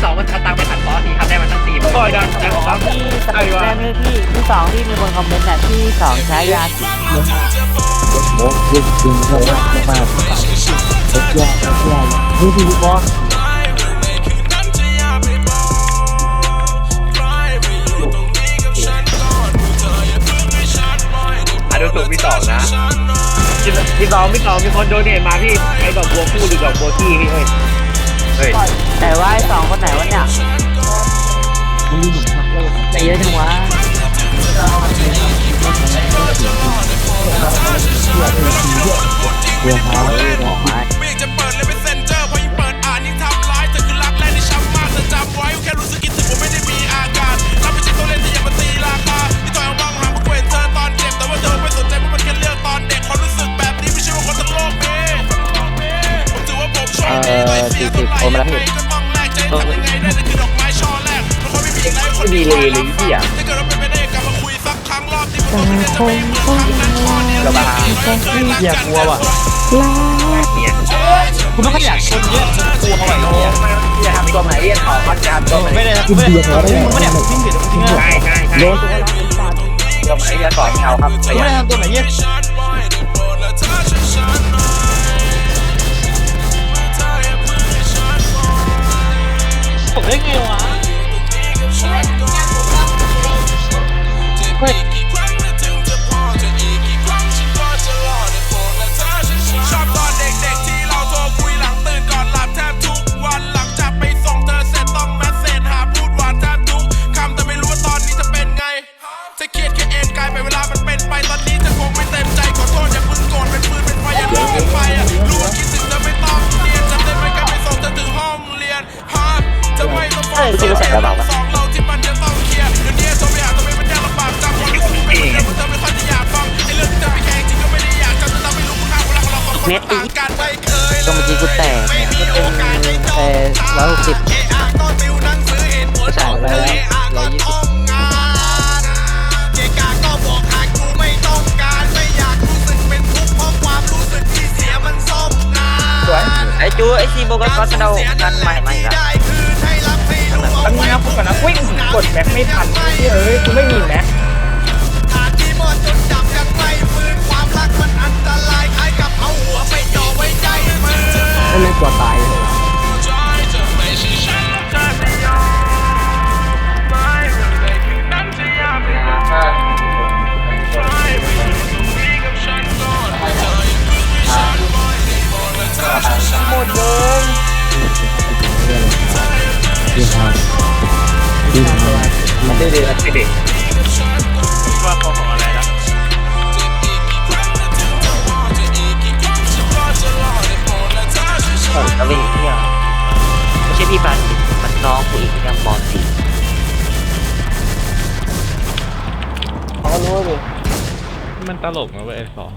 ่สองมันจะตังไปถัดบอสที่ทำได้มาตั้งสี่บ่อยดังดังครับที่สองแรกเลพี่ที่สองที่มีคนคอมเมนต์น่ะที่สองใช้ยาสีเยอะมากโมกเยอะจริงเยอะมากมากเยอะแยะเยอะนี่พี่บอสดูถูกพี่สองนะพี่สองพี่สองมีคนโดนเนทมาพี่ไอ้ดอกบัวคู่หรือดอกบัวขี้พี่เอ้ย เฮ้ยแต่ว่าไอ้สองคนไหนวะเนี่ยมันมีหนุ่มทักโลกใจเยอะจังวะเรียนมาบ ดีต่อยเสียเท่าไหร่ยังไงก็ต้องแลกใจทำยังไงได้นั่นคือดอกไม้ช่อแรกเพราะเขาไม่มีอีกแล้วคนที่รอรับฟังถ้าเกิดเราเป็นไปได้กลับมาคุยสักครั้งรอบที่ผมไม่ได้จะไม่หมดครั้งนั้นข้อเดียวที่ไม่รักกันแต่เนี่ยคุณไม่ค่อยอยากชนเยอะกลัวเขาไหวโอ้เนี่ยไม่จะทำตัวไหนเรียกขอพัดการตัวไหนไม่ได้ไม่ได้มึงไม่ได้ทิ้งเดี๋ยวทิ้งนะใช่ใช่ใช่โดนตัวละเป็นบาทตัวไหนจะสอนไม่เอาครับแต่ไม่อย่ได้ทำตัวไหนเงี้ยผมได้ไงวะชอบตอนเด็กๆที่เราโทรคุย ไงเธอเสร็จต้องแมสเซจหาพูดหวานแทบทุกคำแต่ไม่รู้ว่าตอนนี้จะเป็นไงจะเครียดแค่เอ็นกายไปตอนนี้เธอคงไม่เต็มใจขอโทษอย่าเพึ่งโกรธเป็นปืนเป็นไฟอย่าเลิกกันไปอะรู้ว่าคิด ราที่มันจะต้องเคลียร์เดี๋ยวนี้โทรไปหาเธอไม่มันยากลำบากจำความรู้สึกไม่เหมือนเดิมเธอไม่ค่อยจะอยากฟังไอ้เรื่องที่เธอไปแข่งจริงก็ไม่ได้อยากจำจะทำให้รู้คุณค่าของเราของเราสองคนต่างกันไม่เคยก็เมื่อกี้กูแตกเนี่ยก็เป็นเออร้อยหกสิบเอะอะก็ติวหนังสือเหตุผลของเธอเอะอ ไอ้จูไอ้ซีโบกัสก็จะเอากันใหม่ใหม่ละได้คืนให้รับให้รู้เอาตั้งไว้นะพูดก่อนนะวิ่งกดแม็กไม่ทันเฮ้ยกูไม่มีแม็กหาที่มอดจนจับยังไม่ฟื้นความรักมันอันตรายคล้ ดีครับดีครับมันได้เลยไม่เด็กว่าเขาของอะไรนะผมก็ไม่เที่ยวไม่ใช่พี่ปานิมันน้องกูอีกนะมอสี่เขารู้เลยมันตลกนะเว้ยไอ้สอง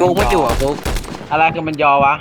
อะฟุกไม่อยู่อะฟุกอะไรคือมันยอวะ